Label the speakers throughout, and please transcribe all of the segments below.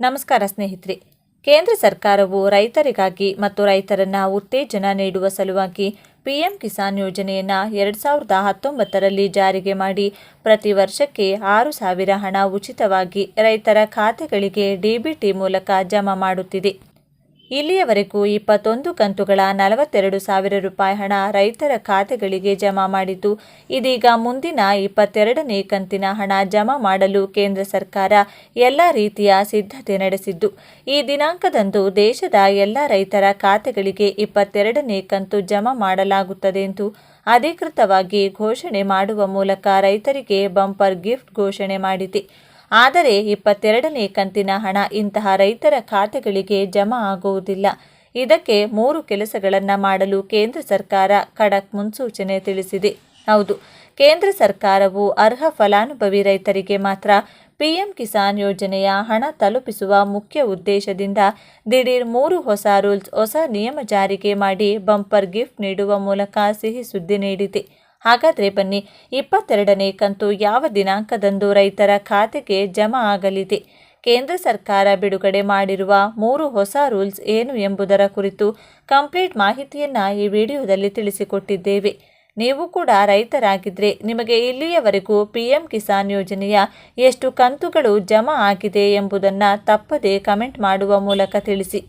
Speaker 1: ನಮಸ್ಕಾರ ಸ್ನೇಹಿತರೆ. ಕೇಂದ್ರ ಸರ್ಕಾರವು ರೈತರಿಗಾಗಿ ಮತ್ತು ರೈತರನ್ನ ಉತ್ತೇಜನ ನೀಡುವ ಸಲುವಾಗಿ ಪಿಎಂ ಕಿಸಾನ್ ಯೋಜನೆಯನ್ನು ಎರಡು ಸಾವಿರದ ಹತ್ತೊಂಬತ್ತರಲ್ಲಿ ಜಾರಿಗೆ ಮಾಡಿ ಪ್ರತಿ ವರ್ಷಕ್ಕೆ ಆರು ಸಾವಿರ ಹಣ ಉಚಿತವಾಗಿ ರೈತರ ಖಾತೆಗಳಿಗೆ ಡಿಬಿಟಿ ಮೂಲಕ ಜಮಾ ಮಾಡುತ್ತಿದೆ. ಇಲ್ಲಿಯವರೆಗೂ ಇಪ್ಪತ್ತೊಂದು ಕಂತುಗಳ ನಲವತ್ತೆರಡು ಸಾವಿರ ರೂಪಾಯಿ ಹಣ ರೈತರ ಖಾತೆಗಳಿಗೆ ಜಮಾ ಮಾಡಿದ್ದು, ಇದೀಗ ಮುಂದಿನ ಇಪ್ಪತ್ತೆರಡನೇ ಕಂತಿನ ಹಣ ಜಮಾ ಮಾಡಲು ಕೇಂದ್ರ ಸರ್ಕಾರ ಎಲ್ಲ ರೀತಿಯ ಸಿದ್ಧತೆ ನಡೆಸಿದ್ದು. ಈ ದಿನಾಂಕದಂದು ದೇಶದ ಎಲ್ಲ ರೈತರ ಖಾತೆಗಳಿಗೆ ಇಪ್ಪತ್ತೆರಡನೇ ಕಂತು ಜಮಾ ಮಾಡಲಾಗುತ್ತದೆ ಎಂದು ಅಧಿಕೃತವಾಗಿ ಘೋಷಣೆ ಮಾಡುವ ಮೂಲಕ ರೈತರಿಗೆ ಬಂಪರ್ ಗಿಫ್ಟ್ ಘೋಷಣೆ ಮಾಡಿದೆ. ಆದರೆ ಇಪ್ಪತ್ತೆರಡನೇ ಕಂತಿನ ಹಣ ಇಂತಹ ರೈತರ ಖಾತೆಗಳಿಗೆ ಜಮಾ ಆಗುವುದಿಲ್ಲ. ಇದಕ್ಕೆ ಮೂರು ಕೆಲಸಗಳನ್ನು ಮಾಡಲು ಕೇಂದ್ರ ಸರ್ಕಾರ ಖಡಕ್ ಮುನ್ಸೂಚನೆ ತಿಳಿಸಿದೆ. ಹೌದು, ಕೇಂದ್ರ ಸರ್ಕಾರವು ಅರ್ಹ ಫಲಾನುಭವಿ ರೈತರಿಗೆ ಮಾತ್ರ ಪಿಎಂ ಕಿಸಾನ್ ಯೋಜನೆಯ ಹಣ ತಲುಪಿಸುವ ಮುಖ್ಯ ಉದ್ದೇಶದಿಂದ ದಿಢೀರ್ ಮೂರು ಹೊಸ ರೂಲ್ಸ್, ಹೊಸ ನಿಯಮ ಜಾರಿಗೆ ಮಾಡಿ ಬಂಪರ್ ಗಿಫ್ಟ್ ನೀಡುವ ಮೂಲಕ ಸಿಹಿ ಸುದ್ದಿ ನೀಡಿದೆ. ಹಾಗಾದರೆ ಬನ್ನಿ, ಇಪ್ಪತ್ತೆರಡನೇ ಕಂತು ಯಾವ ದಿನಾಂಕದಂದು ರೈತರ ಖಾತೆಗೆ ಜಮಾ ಆಗಲಿದೆ? ಕೇಂದ್ರ ಸರ್ಕಾರ ಬಿಡುಗಡೆ ಮಾಡಿರುವ ಮೂರು ಹೊಸ ರೂಲ್ಸ್ ಏನು ಎಂಬುದರ ಕುರಿತು ಕಂಪ್ಲೀಟ್ ಮಾಹಿತಿಯನ್ನು ಈ ವಿಡಿಯೋದಲ್ಲಿ ತಿಳಿಸಿಕೊಟ್ಟಿದ್ದೇವೆ. ನೀವು ಕೂಡ ರೈತರಾಗಿದ್ದರೆ ನಿಮಗೆ ಇಲ್ಲಿಯವರೆಗೂ ಪಿ ಎಂ ಕಿಸಾನ್ ಯೋಜನೆಯ ಎಷ್ಟು ಕಂತುಗಳು ಜಮಾ ಆಗಿದೆ ಎಂಬುದನ್ನು ತಪ್ಪದೇ ಕಮೆಂಟ್ ಮಾಡುವ ಮೂಲಕ ತಿಳಿಸಿ.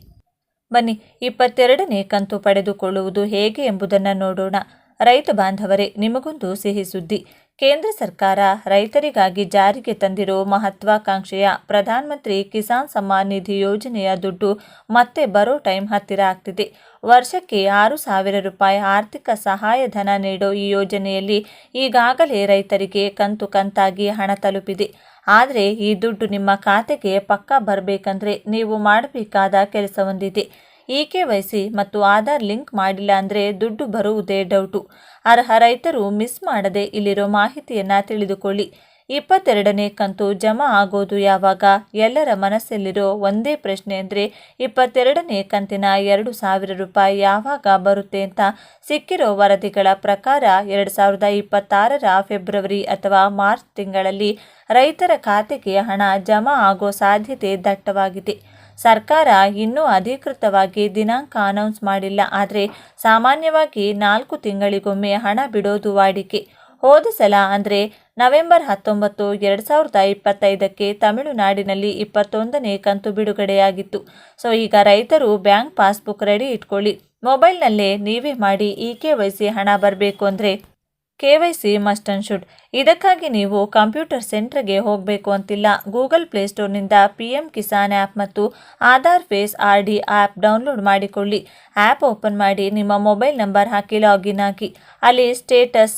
Speaker 1: ಬನ್ನಿ, ಇಪ್ಪತ್ತೆರಡನೇ ಕಂತು ಪಡೆದುಕೊಳ್ಳುವುದು ಹೇಗೆ ಎಂಬುದನ್ನು ನೋಡೋಣ. ರೈತ ಬಾಂಧವರೇ, ನಿಮಗೊಂದು ಸಿಹಿ ಸುದ್ದಿ. ಕೇಂದ್ರ ಸರ್ಕಾರ ರೈತರಿಗಾಗಿ ಜಾರಿಗೆ ತಂದಿರೋ ಮಹತ್ವಾಕಾಂಕ್ಷೆಯ ಪ್ರಧಾನಮಂತ್ರಿ ಕಿಸಾನ್ ಸಮ್ಮಾನ್ ನಿಧಿ ಯೋಜನೆಯ ದುಡ್ಡು ಮತ್ತೆ ಬರೋ ಟೈಮ್ ಹತ್ತಿರ ಆಗ್ತಿದೆ. ವರ್ಷಕ್ಕೆ ಆರು ಸಾವಿರ ರೂಪಾಯಿ ಆರ್ಥಿಕ ಸಹಾಯಧನ ನೀಡೋ ಈ ಯೋಜನೆಯಲ್ಲಿ ಈಗಾಗಲೇ ರೈತರಿಗೆ ಕಂತು ಕಂತಾಗಿ ಹಣ ತಲುಪಿದೆ. ಆದರೆ ಈ ದುಡ್ಡು ನಿಮ್ಮ ಖಾತೆಗೆ ಪಕ್ಕಾ ಬರಬೇಕಂದ್ರೆ ನೀವು ಮಾಡಬೇಕಾದ ಕೆಲಸವೊಂದಿದೆ ಇ ಕೆ ವೈ ಸಿ ಮತ್ತು ಆಧಾರ್ ಲಿಂಕ್ ಮಾಡಿಲ್ಲ ಅಂದರೆ ದುಡ್ಡು ಬರುವುದೇ ಡೌಟು. ಅರ್ಹ ರೈತರು ಮಿಸ್ ಮಾಡದೆ ಇಲ್ಲಿರೋ ಮಾಹಿತಿಯನ್ನು ತಿಳಿದುಕೊಳ್ಳಿ. ಇಪ್ಪತ್ತೆರಡನೇ ಕಂತು ಜಮಾ ಆಗೋದು ಯಾವಾಗ? ಎಲ್ಲರ ಮನಸ್ಸಲ್ಲಿರೋ ಒಂದೇ ಪ್ರಶ್ನೆ ಅಂದರೆ ಇಪ್ಪತ್ತೆರಡನೇ ಕಂತಿನ ಎರಡು ಸಾವಿರ ರೂಪಾಯಿ ಯಾವಾಗ ಬರುತ್ತೆ ಅಂತ ಸಿಕ್ಕಿರೋ ವರದಿಗಳ ಪ್ರಕಾರ ಎರಡು ಸಾವಿರದ ಇಪ್ಪತ್ತಾರರ ಫೆಬ್ರವರಿ ಅಥವಾ ಮಾರ್ಚ್ ತಿಂಗಳಲ್ಲಿ ರೈತರ ಖಾತೆಗೆ ಹಣ ಜಮಾ ಆಗೋ ಸಾಧ್ಯತೆ ದಟ್ಟವಾಗಿದೆ. ಸರ್ಕಾರ ಇನ್ನೂ ಅಧಿಕೃತವಾಗಿ ದಿನಾಂಕ ಅನೌನ್ಸ್ ಮಾಡಿಲ್ಲ. ಆದರೆ ಸಾಮಾನ್ಯವಾಗಿ ನಾಲ್ಕು ತಿಂಗಳಿಗೊಮ್ಮೆ ಹಣ ಬಿಡೋದು ವಾಡಿಕೆ. ಹೋದ ಸಲ ಅಂದರೆ ನವೆಂಬರ್ ಹತ್ತೊಂಬತ್ತು, ಎರಡು ಸಾವಿರದ ಇಪ್ಪತ್ತೈದಕ್ಕೆ ತಮಿಳುನಾಡಿನಲ್ಲಿ ಇಪ್ಪತ್ತೊಂದನೇ ಕಂತು ಬಿಡುಗಡೆಯಾಗಿತ್ತು. ಸೊ, ಈಗ ರೈತರು ಬ್ಯಾಂಕ್ ಪಾಸ್ಬುಕ್ ರೆಡಿ ಇಟ್ಕೊಳ್ಳಿ. ಮೊಬೈಲ್ನಲ್ಲೇ ನೀವೇ ಮಾಡಿ ಇ ಕೆ ಹಣ ಬರಬೇಕು ಅಂದರೆ K Y C must and should. ಇದಕ್ಕಾಗಿ ನೀವು ಕಂಪ್ಯೂಟರ್ ಸೆಂಟರ್ಗೆ ಹೋಗಬೇಕು ಅಂತಿಲ್ಲ. ಗೂಗಲ್ ಪ್ಲೇಸ್ಟೋರ್ನಿಂದ ಪಿ ಎಂ ಕಿಸಾನ್ ಆ್ಯಪ್ ಮತ್ತು Aadhaar face R D app download ಮಾಡಿಕೊಳ್ಳಿ. ಆ್ಯಪ್ ಓಪನ್ ಮಾಡಿ ನಿಮ್ಮ ಮೊಬೈಲ್ ನಂಬರ್ ಹಾಕಿ ಲಾಗಿನ್ ಹಾಕಿ ಅಲ್ಲಿ ಸ್ಟೇಟಸ್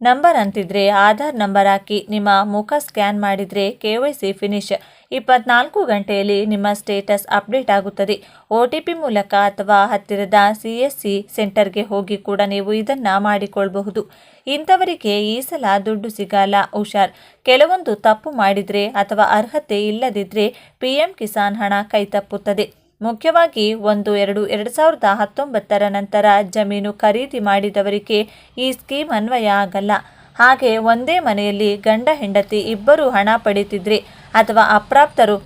Speaker 1: ನಂಬರ್ ಅಂತಿದ್ರೆ ಆಧಾರ್ ನಂಬರ್ ಹಾಕಿ ನಿಮ್ಮ ಮುಖ ಸ್ಕ್ಯಾನ್ ಮಾಡಿದರೆ ಕೆ ವೈ ಸಿ ಫಿನಿಶ್. ಇಪ್ಪತ್ನಾಲ್ಕು ಗಂಟೆಯಲ್ಲಿ ನಿಮ್ಮ ಸ್ಟೇಟಸ್ ಅಪ್ಡೇಟ್ ಆಗುತ್ತದೆ. ಒ ಟಿ ಪಿ ಮೂಲಕ ಅಥವಾ ಹತ್ತಿರದ ಸಿ ಎಸ್ ಸಿ ಸೆಂಟರ್ಗೆ ಹೋಗಿ ಕೂಡ ನೀವು ಇದನ್ನು ಮಾಡಿಕೊಳ್ಳಬಹುದು ಇಂಥವರಿಗೆ ಈ ಸಲ ದುಡ್ಡು ಸಿಗಲ್ಲ. ಹುಷಾರ್. ಕೆಲವೊಂದು ತಪ್ಪು ಮಾಡಿದರೆ ಅಥವಾ ಅರ್ಹತೆ ಇಲ್ಲದಿದ್ದರೆ ಪಿ ಎಂ ಕಿಸಾನ್ ಹಣ ಕೈತಪ್ಪುತ್ತದೆ ಮುಖ್ಯವಾಗಿ ಒಂದು, ಎರಡು ಎರಡು ಸಾವಿರದ ಹತ್ತೊಂಬತ್ತರ ನಂತರ ಜಮೀನು ಖರೀದಿ ಮಾಡಿದವರಿಗೆ ಈ ಸ್ಕೀಮ್ ಅನ್ವಯ ಆಗಲ್ಲ. ಹಾಗೆ ಒಂದೇ ಮನೆಯಲ್ಲಿ ಗಂಡ, ಹೆಂಡತಿ ಇಬ್ಬರು ಹಣ ಪಡಿತಿದ್ರೆ ಅಥವಾ ಅಪ್ರಾಪ್ತರು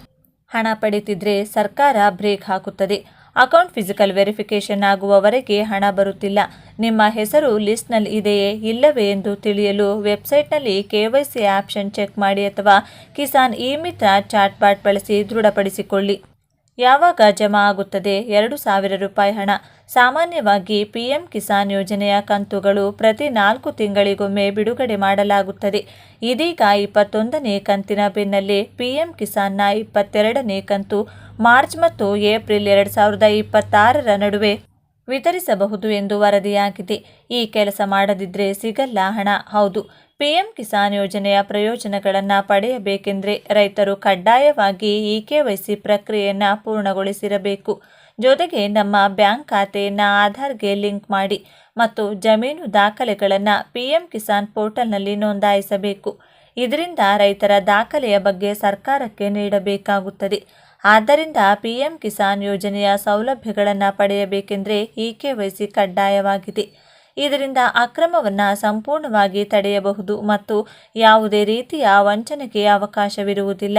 Speaker 1: ಹಣ ಪಡೆಯುತ್ತಿದ್ದರೆ ಸರ್ಕಾರ ಬ್ರೇಕ್ ಹಾಕುತ್ತದೆ. ಅಕೌಂಟ್ ಫಿಸಿಕಲ್ ವೆರಿಫಿಕೇಷನ್ ಆಗುವವರೆಗೆ ಹಣ ಬರುತ್ತಿಲ್ಲ. ನಿಮ್ಮ ಹೆಸರು ಲಿಸ್ಟ್ನಲ್ಲಿ ಇದೆಯೇ ಇಲ್ಲವೇ ಎಂದು ತಿಳಿಯಲು ವೆಬ್ಸೈಟ್ನಲ್ಲಿ K Y C option check ಮಾಡಿ ಅಥವಾ Kisan E Mitra chat bot ಬಳಸಿ ದೃಢಪಡಿಸಿಕೊಳ್ಳಿ. ಯಾವಾಗ ಜಮಾ ಆಗುತ್ತದೆ? ಎರಡು ಸಾವಿರ ರೂಪಾಯಿ ಹಣ. ಸಾಮಾನ್ಯವಾಗಿ ಪಿಎಂ ಕಿಸಾನ್ ಯೋಜನೆಯ ಕಂತುಗಳು ಪ್ರತಿ ನಾಲ್ಕು ತಿಂಗಳಿಗೊಮ್ಮೆ ಬಿಡುಗಡೆ ಮಾಡಲಾಗುತ್ತದೆ. ಇದೀಗ ಇಪ್ಪತ್ತೊಂದನೇ ಕಂತಿನ ಬೆನ್ನಲ್ಲೇ ಪಿಎಂ ಕಿಸಾನ್ನ ಇಪ್ಪತ್ತೆರಡನೇ ಕಂತು ಮಾರ್ಚ್ ಮತ್ತು ಏಪ್ರಿಲ್ ಎರಡು ಸಾವಿರದ ಇಪ್ಪತ್ತಾರರ ನಡುವೆ ವಿತರಿಸಬಹುದು ಎಂದು ವರದಿಯಾಗಿದೆ. ಈ ಕೆಲಸ ಮಾಡದಿದ್ದರೆ ಸಿಗಲ್ಲ ಹಣ. ಹೌದು, ಪಿಎಂ ಕಿಸಾನ್ ಯೋಜನೆಯ ಪ್ರಯೋಜನಗಳನ್ನು ಪಡೆಯಬೇಕೆಂದರೆ ರೈತರು ಕಡ್ಡಾಯವಾಗಿ ಇ ಕೆ ವೈ ಸಿ ಪ್ರಕ್ರಿಯೆಯನ್ನು ಪೂರ್ಣಗೊಳಿಸಿರಬೇಕು. ಜೊತೆಗೆ ನಮ್ಮ ಬ್ಯಾಂಕ್ ಖಾತೆಯನ್ನು ಆಧಾರ್ಗೆ ಲಿಂಕ್ ಮಾಡಿ ಮತ್ತು ಜಮೀನು ದಾಖಲೆಗಳನ್ನು ಪಿಎಂ ಕಿಸಾನ್ ಪೋರ್ಟಲ್ನಲ್ಲಿ ನೋಂದಾಯಿಸಬೇಕು. ಇದರಿಂದ ರೈತರ ದಾಖಲೆಯ ಬಗ್ಗೆ ಸರ್ಕಾರಕ್ಕೆ ನೀಡಬೇಕಾಗುತ್ತದೆ. ಆದ್ದರಿಂದ ಪಿಎಂ ಕಿಸಾನ್ ಯೋಜನೆಯ ಸೌಲಭ್ಯಗಳನ್ನು ಪಡೆಯಬೇಕೆಂದರೆ ಈ ಕೆವೈಸಿ ಕಡ್ಡಾಯವಾಗಿದೆ. ಇದರಿಂದ ಅಕ್ರಮವನ್ನು ಸಂಪೂರ್ಣವಾಗಿ ತಡೆಯಬಹುದು ಮತ್ತು ಯಾವುದೇ ರೀತಿಯ ವಂಚನೆಗೆ ಅವಕಾಶವಿರುವುದಿಲ್ಲ.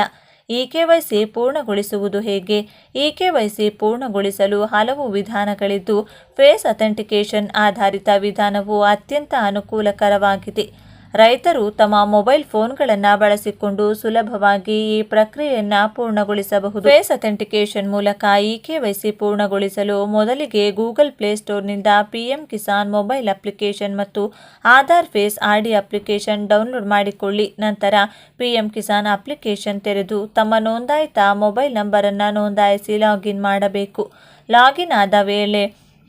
Speaker 1: ಇ ಕೆವೈಸಿ ಪೂರ್ಣಗೊಳಿಸುವುದು ಹೇಗೆ? ಇ ಕೆವೈಸಿ ಪೂರ್ಣಗೊಳಿಸಲು ಹಲವು ವಿಧಾನಗಳಿದ್ದು, ಫೇಸ್ ಅಥೆಂಟಿಕೇಶನ್ ಆಧಾರಿತ ವಿಧಾನವು ಅತ್ಯಂತ ಅನುಕೂಲಕರವಾಗಿದೆ. ರೈತರು ತಮ್ಮ ಮೊಬೈಲ್ ಫೋನ್ಗಳನ್ನು ಬಳಸಿಕೊಂಡು ಸುಲಭವಾಗಿ ಈ ಪ್ರಕ್ರಿಯೆಯನ್ನು ಪೂರ್ಣಗೊಳಿಸಬಹುದು. ಫೇಸ್ ಅಥೆಂಟಿಕೇಶನ್ ಮೂಲಕ ಇ ಕೆವೈಸಿ ಪೂರ್ಣಗೊಳಿಸಲು ಮೊದಲಿಗೆ ಗೂಗಲ್ ಪ್ಲೇಸ್ಟೋರ್ನಿಂದ ಪಿಎಂ ಕಿಸಾನ್ ಮೊಬೈಲ್ ಅಪ್ಲಿಕೇಶನ್ ಮತ್ತು Aadhaar face RD application download ಮಾಡಿಕೊಳ್ಳಿ. ನಂತರ ಪಿಎಂ ಕಿಸಾನ್ ಅಪ್ಲಿಕೇಶನ್ ತೆರೆದು ತಮ್ಮ ನೋಂದಾಯಿತ ಮೊಬೈಲ್ ನಂಬರನ್ನು ನೋಂದಾಯಿಸಿ ಲಾಗಿನ್ ಮಾಡಬೇಕು. ಲಾಗಿನ್ ಆದ ವೇಳೆ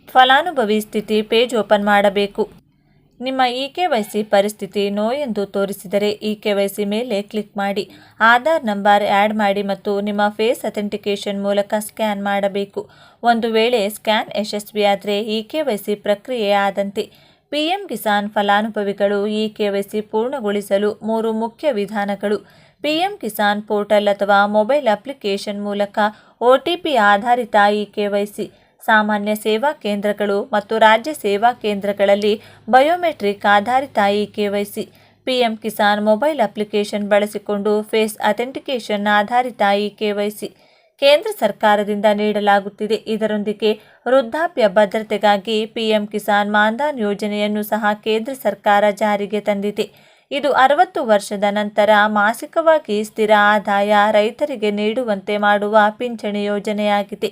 Speaker 1: ಫಲಾನುಭವಿ ಸ್ಥಿತಿ ಪೇಜ್ ಓಪನ್ ಮಾಡಬೇಕು. ನಿಮ್ಮ ಇ ಕೆ ವೈ ಸಿ ಪರಿಸ್ಥಿತಿ ನೋ ಎಂದು ತೋರಿಸಿದರೆ ಇ ಕೆ ವೈ ಸಿ ಮೇಲೆ ಕ್ಲಿಕ್ ಮಾಡಿ. ಆಧಾರ್ ನಂಬರ್ ಆ್ಯಡ್ ಮಾಡಿ ಮತ್ತು ನಿಮ್ಮ ಫೇಸ್ ಅಥೆಂಟಿಕೇಷನ್ ಮೂಲಕ ಸ್ಕ್ಯಾನ್ ಮಾಡಬೇಕು. ಒಂದು ವೇಳೆ ಸ್ಕ್ಯಾನ್ ಯಶಸ್ವಿಯಾದರೆ ಇ ಕೆ ವೈ ಸಿ ಪ್ರಕ್ರಿಯೆ ಆದಂತೆ. ಪಿ ಎಂ ಕಿಸಾನ್ ಫಲಾನುಭವಿಗಳು ಇ ಕೆ ವೈ ಸಿ ಪೂರ್ಣಗೊಳಿಸಲು ಮೂರು ಮುಖ್ಯ ವಿಧಾನಗಳು. ಪಿ ಎಂ ಕಿಸಾನ್ ಪೋರ್ಟಲ್ ಅಥವಾ ಮೊಬೈಲ್ ಅಪ್ಲಿಕೇಶನ್ ಮೂಲಕ ಒ ಟಿ ಪಿ ಆಧಾರಿತ ಇ ಕೆ ವೈ ಸಿ. ಸಾಮಾನ್ಯ ಸೇವಾ ಕೇಂದ್ರಗಳು ಮತ್ತು ರಾಜ್ಯ ಸೇವಾ ಕೇಂದ್ರಗಳಲ್ಲಿ ಬಯೋಮೆಟ್ರಿಕ್ ಆಧಾರಿತ E KYC PM Kisan mobile application ಬಳಸಿಕೊಂಡು ಫೇಸ್ ಅಥೆಂಟಿಕೇಶನ್ ಆಧಾರಿತ ಇ ಕೆವೈಸಿ ಕೇಂದ್ರ ಸರ್ಕಾರದಿಂದ ನೀಡಲಾಗುತ್ತಿದೆ. ಇದರೊಂದಿಗೆ ವೃದ್ಧಾಪ್ಯ ಭದ್ರತೆಗಾಗಿ ಪಿಎಂ ಕಿಸಾನ್ ಮಾನ್ಧನ್ ಯೋಜನೆಯನ್ನು ಸಹ ಕೇಂದ್ರ ಸರ್ಕಾರ ಜಾರಿಗೆ ತಂದಿದೆ. ಇದು ಅರವತ್ತು ವರ್ಷದ ನಂತರ ಮಾಸಿಕವಾಗಿ ಸ್ಥಿರ ಆದಾಯ ರೈತರಿಗೆ ನೀಡುವಂತೆ ಮಾಡುವ ಪಿಂಚಣಿ ಯೋಜನೆಯಾಗಿದೆ.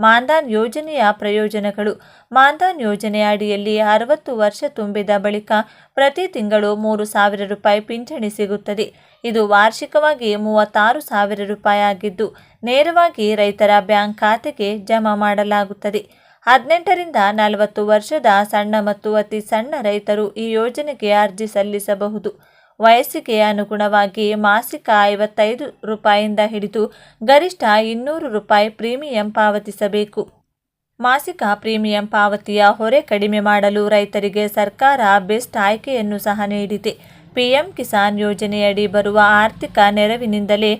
Speaker 1: ಮಾನ್ಧನ್ ಯೋಜನೆಯ ಪ್ರಯೋಜನಗಳು. ಮಾನ್ಧನ್ ಯೋಜನೆಯ ಅಡಿಯಲ್ಲಿ ಅರವತ್ತು ವರ್ಷ ತುಂಬಿದ ಬಳಿಕ ಪ್ರತಿ ತಿಂಗಳು ಮೂರು ಸಾವಿರ ರೂಪಾಯಿ ಪಿಂಚಣಿ ಸಿಗುತ್ತದೆ. ಇದು ವಾರ್ಷಿಕವಾಗಿ ಮೂವತ್ತಾರು ಸಾವಿರ ರೂಪಾಯಿ ಆಗಿದ್ದು, ನೇರವಾಗಿ ರೈತರ ಬ್ಯಾಂಕ್ ಖಾತೆಗೆ ಜಮಾ ಮಾಡಲಾಗುತ್ತದೆ. ಹದಿನೆಂಟರಿಂದ ನಲವತ್ತು ವರ್ಷದ ಸಣ್ಣ ಮತ್ತು ಅತಿ ಸಣ್ಣ ರೈತರು ಈ ಯೋಜನೆಗೆ ಅರ್ಜಿ ಸಲ್ಲಿಸಬಹುದು. ವಯಸ್ಸಿಗೆ ಅನುಗುಣವಾಗಿ ಮಾಸಿಕ ಐವತ್ತೈದು ರೂಪಾಯಿಂದ ಹಿಡಿದು ಗರಿಷ್ಠ ಇನ್ನೂರು ರೂಪಾಯಿ ಪ್ರೀಮಿಯಂ ಪಾವತಿಸಬೇಕು. ಮಾಸಿಕ ಪ್ರೀಮಿಯಂ ಪಾವತಿಯ ಹೊರೆ ಕಡಿಮೆ ಮಾಡಲು ರೈತರಿಗೆ ಸರ್ಕಾರ ಬೆಸ್ಟ್ ಆಯ್ಕೆಯನ್ನು ಸಹ ನೀಡಿದೆ. ಪಿಎಂ ಕಿಸಾನ್ ಯೋಜನೆಯಡಿ ಬರುವ ಆರ್ಥಿಕ ನೆರವಿನಿಂದಲೇ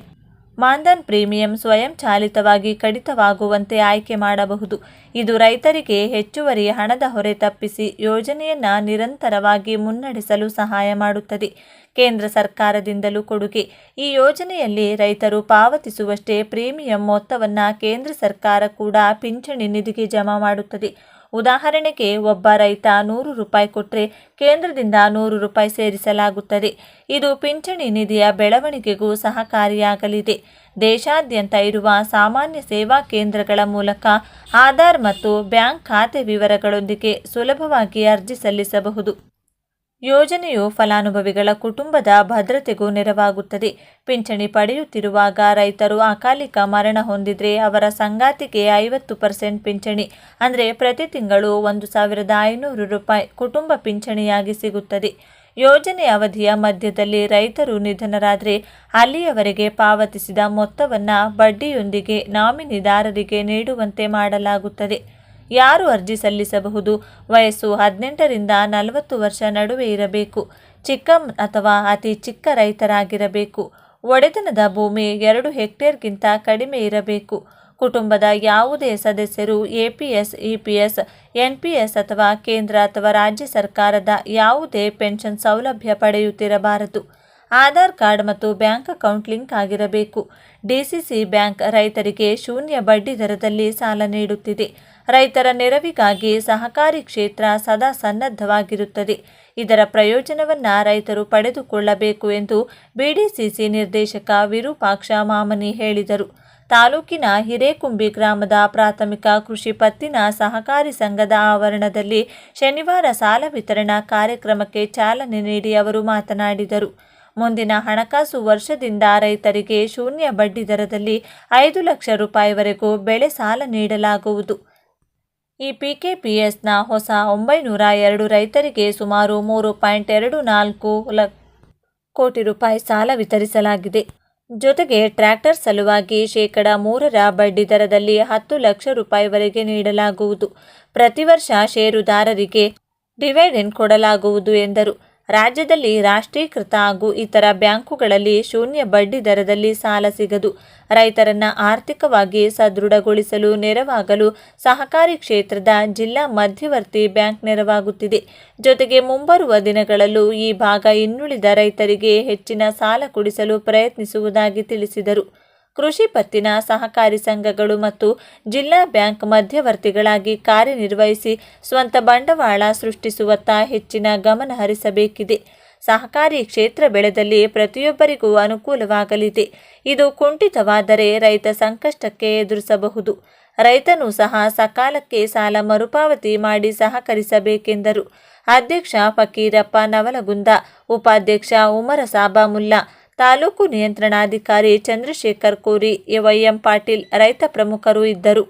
Speaker 1: ಮಾನ್ಧನ್ ಪ್ರೀಮಿಯಂ ಸ್ವಯಂಚಾಲಿತವಾಗಿ ಕಡಿತವಾಗುವಂತೆ ಆಯ್ಕೆ ಮಾಡಬಹುದು. ಇದು ರೈತರಿಗೆ ಹೆಚ್ಚುವರಿ ಹಣದ ಹೊರೆ ತಪ್ಪಿಸಿ ಯೋಜನೆಯನ್ನು ನಿರಂತರವಾಗಿ ಮುನ್ನಡೆಸಲು ಸಹಾಯ ಮಾಡುತ್ತದೆ. ಕೇಂದ್ರ ಸರ್ಕಾರದಿಂದಲೂ ಕೊಡುಗೆ. ಈ ಯೋಜನೆಯಲ್ಲಿ ರೈತರು ಪಾವತಿಸುವಷ್ಟೇ ಪ್ರೀಮಿಯಂ ಮೊತ್ತವನ್ನು ಕೇಂದ್ರ ಸರ್ಕಾರ ಕೂಡ ಪಿಂಚಣಿ ನಿಧಿಗೆ ಜಮಾ ಮಾಡುತ್ತದೆ. ಉದಾಹರಣೆಗೆ ಒಬ್ಬ ರೈತ ನೂರು ರೂಪಾಯಿ ಕೊಟ್ಟರೆ ಕೇಂದ್ರದಿಂದ ನೂರು ರೂಪಾಯಿ ಸೇರಿಸಲಾಗುತ್ತದೆ. ಇದು ಪಿಂಚಣಿ ನಿಧಿಯ ಬೆಳವಣಿಗೆಗೂ ಸಹಕಾರಿಯಾಗಲಿದೆ. ದೇಶಾದ್ಯಂತ ಇರುವ ಸಾಮಾನ್ಯ ಸೇವಾ ಕೇಂದ್ರಗಳ ಮೂಲಕ ಆಧಾರ್ ಮತ್ತು ಬ್ಯಾಂಕ್ ಖಾತೆ ವಿವರಗಳೊಂದಿಗೆ ಸುಲಭವಾಗಿ ಅರ್ಜಿ ಸಲ್ಲಿಸಬಹುದು. ಯೋಜನೆಯು ಫಲಾನುಭವಿಗಳ ಕುಟುಂಬದ ಭದ್ರತೆಗೂ ನೆರವಾಗುತ್ತದೆ. ಪಿಂಚಣಿ ಪಡೆಯುತ್ತಿರುವಾಗ ರೈತರು ಅಕಾಲಿಕ ಮರಣ ಹೊಂದಿದ್ರೆ ಅವರ ಸಂಗಾತಿಗೆ ಐವತ್ತು ಪರ್ಸೆಂಟ್ ಪಿಂಚಣಿ. ಅಂದರೆ ಪ್ರತಿ ತಿಂಗಳು ಒಂದು ಸಾವಿರದ ಐನೂರು ರೂಪಾಯಿ ಕುಟುಂಬ ಪಿಂಚಣಿಯಾಗಿ ಸಿಗುತ್ತದೆ. ಯೋಜನೆ ಅವಧಿಯ ಮಧ್ಯದಲ್ಲಿ ರೈತರು ನಿಧನರಾದರೆ ಅಲ್ಲಿಯವರೆಗೆ ಪಾವತಿಸಿದ ಮೊತ್ತವನ್ನು ಬಡ್ಡಿಯೊಂದಿಗೆ ನಾಮಿನಿದಾರರಿಗೆ ನೀಡುವಂತೆ ಮಾಡಲಾಗುತ್ತದೆ. ಯಾರು ಅರ್ಜಿ ಸಲ್ಲಿಸಬಹುದು? ವಯಸ್ಸು ಹದಿನೆಂಟರಿಂದ ನಲವತ್ತು ವರ್ಷ ನಡುವೆ ಇರಬೇಕು. ಚಿಕ್ಕ ಅಥವಾ ಅತಿ ಚಿಕ್ಕ ರೈತರಾಗಿರಬೇಕು. ಒಡೆತನದ ಭೂಮಿ ಎರಡು ಹೆಕ್ಟೇರ್ಗಿಂತ ಕಡಿಮೆ ಇರಬೇಕು. ಕುಟುಂಬದ ಯಾವುದೇ ಸದಸ್ಯರು ಎಪಿಎಸ್, ಇಪಿಎಸ್, ಎನ್ಪಿಎಸ್ ಅಥವಾ ಕೇಂದ್ರ ಅಥವಾ ರಾಜ್ಯ ಸರ್ಕಾರದ ಯಾವುದೇ ಪೆನ್ಷನ್ ಸೌಲಭ್ಯ ಪಡೆಯುತ್ತಿರಬಾರದು. ಆಧಾರ್ ಕಾರ್ಡ್ ಮತ್ತು ಬ್ಯಾಂಕ್ ಅಕೌಂಟ್ ಲಿಂಕ್ ಆಗಿರಬೇಕು. ಡಿಸಿಸಿ ಬ್ಯಾಂಕ್ ರೈತರಿಗೆ ಶೂನ್ಯ ಬಡ್ಡಿ ದರದಲ್ಲಿ ಸಾಲ ನೀಡುತ್ತಿದೆ. ರೈತರ ನೆರವಿಗಾಗಿ ಸಹಕಾರಿ ಕ್ಷೇತ್ರ ಸದಾ ಸನ್ನದ್ಧವಾಗಿರುತ್ತದೆ. ಇದರ ಪ್ರಯೋಜನವನ್ನು ರೈತರು ಪಡೆದುಕೊಳ್ಳಬೇಕು ಎಂದು ಬಿಡಿಸಿಸಿ ನಿರ್ದೇಶಕ ವಿರೂಪಾಕ್ಷ ಮಾಮನಿ ಹೇಳಿದರು. ತಾಲೂಕಿನ ಹಿರೇಕುಂಬಿ ಗ್ರಾಮದ ಪ್ರಾಥಮಿಕ ಕೃಷಿ ಪತ್ತಿನ ಸಹಕಾರಿ ಸಂಘದ ಆವರಣದಲ್ಲಿ ಶನಿವಾರ ಸಾಲ ವಿತರಣಾ ಕಾರ್ಯಕ್ರಮಕ್ಕೆ ಚಾಲನೆ ನೀಡಿ ಅವರು ಮಾತನಾಡಿದರು. ಮುಂದಿನ ಹಣಕಾಸು ವರ್ಷದಿಂದ ರೈತರಿಗೆ ಶೂನ್ಯ ಬಡ್ಡಿ ದರದಲ್ಲಿ ಐದು ಲಕ್ಷ ರೂಪಾಯಿವರೆಗೂ ಬೆಳೆ ಸಾಲ ನೀಡಲಾಗುವುದು. ಈ ಪಿಕೆಪಿಎಸ್ನ ಹೊಸ ಒಂಬೈನೂರ ಎರಡು ರೈತರಿಗೆ ಸುಮಾರು ಮೂರು ಪಾಯಿಂಟ್ ಎರಡು ನಾಲ್ಕು ಲ ಕೋಟಿ ರೂಪಾಯಿ ಸಾಲ ವಿತರಿಸಲಾಗಿದೆ. ಜೊತೆಗೆ ಟ್ರ್ಯಾಕ್ಟರ್ ಸಲುವಾಗಿ ಶೇಕಡ ಮೂರರ ಬಡ್ಡಿ ದರದಲ್ಲಿ ಹತ್ತು ಲಕ್ಷ ರೂಪಾಯಿವರೆಗೆ ನೀಡಲಾಗುವುದು. ಪ್ರತಿ ವರ್ಷ ಷೇರುದಾರರಿಗೆ ಡಿವೈಡೆಂಡ್ ಕೊಡಲಾಗುವುದು ಎಂದರು. ರಾಜ್ಯದಲ್ಲಿ ರಾಷ್ಟ್ರೀಕೃತ ಹಾಗೂ ಇತರ ಬ್ಯಾಂಕುಗಳಲ್ಲಿ ಶೂನ್ಯ ಬಡ್ಡಿ ದರದಲ್ಲಿ ಸಾಲ ಸಿಗದು, ರೈತರನ್ನ ಆರ್ಥಿಕವಾಗಿ ಸದೃಢಗೊಳಿಸಲು ನೆರವಾಗಲು ಸಹಕಾರಿ ಕ್ಷೇತ್ರದ ಜಿಲ್ಲಾ ಮಧ್ಯವರ್ತಿ ಬ್ಯಾಂಕ್ ನೆರವಾಗುತ್ತಿದೆ. ಜೊತೆಗೆ ಮುಂಬರುವ ದಿನಗಳಲ್ಲೂ ಈ ಭಾಗ ಇನ್ನುಳಿದ ರೈತರಿಗೆ ಹೆಚ್ಚಿನ ಸಾಲ ಕೊಡಿಸಲು ಪ್ರಯತ್ನಿಸುವುದಾಗಿ ತಿಳಿಸಿದರು. ಕೃಷಿ ಪತ್ತಿನ ಸಹಕಾರಿ ಸಂಘಗಳು ಮತ್ತು ಜಿಲ್ಲಾ ಬ್ಯಾಂಕ್ ಮಧ್ಯವರ್ತಿಗಳಾಗಿ ಕಾರ್ಯನಿರ್ವಹಿಸಿ ಸ್ವಂತ ಬಂಡವಾಳ ಸೃಷ್ಟಿಸುವತ್ತ ಹೆಚ್ಚಿನ ಗಮನ ಹರಿಸಬೇಕಿದೆ. ಸಹಕಾರಿ ಕ್ಷೇತ್ರ ಬೆಳೆದಲ್ಲಿ ಪ್ರತಿಯೊಬ್ಬರಿಗೂ ಅನುಕೂಲವಾಗಲಿದೆ. ಇದು ಕುಂಠಿತವಾದರೆ ರೈತ ಸಂಕಷ್ಟಕ್ಕೆ ಎದುರಿಸಬಹುದು. ರೈತನು ಸಹ ಸಕಾಲಕ್ಕೆ ಸಾಲ ಮರುಪಾವತಿ ಮಾಡಿ ಸಹಕರಿಸಬೇಕೆಂದರು. ಅಧ್ಯಕ್ಷ ಫಕೀರಪ್ಪ ನವಲಗುಂದ, ಉಪಾಧ್ಯಕ್ಷ ಉಮರ ಮುಲ್ಲಾ ತಾಲೂಕು ನಿಯಂತ್ರಣಾಧಿಕಾರಿ ಚಂದ್ರಶೇಖರ್ ಕೋರಿ ಎವೈಎಂ ಪಾಟೀಲ್ ರೈತ ಪ್ರಮುಖರು ಇದ್ದರು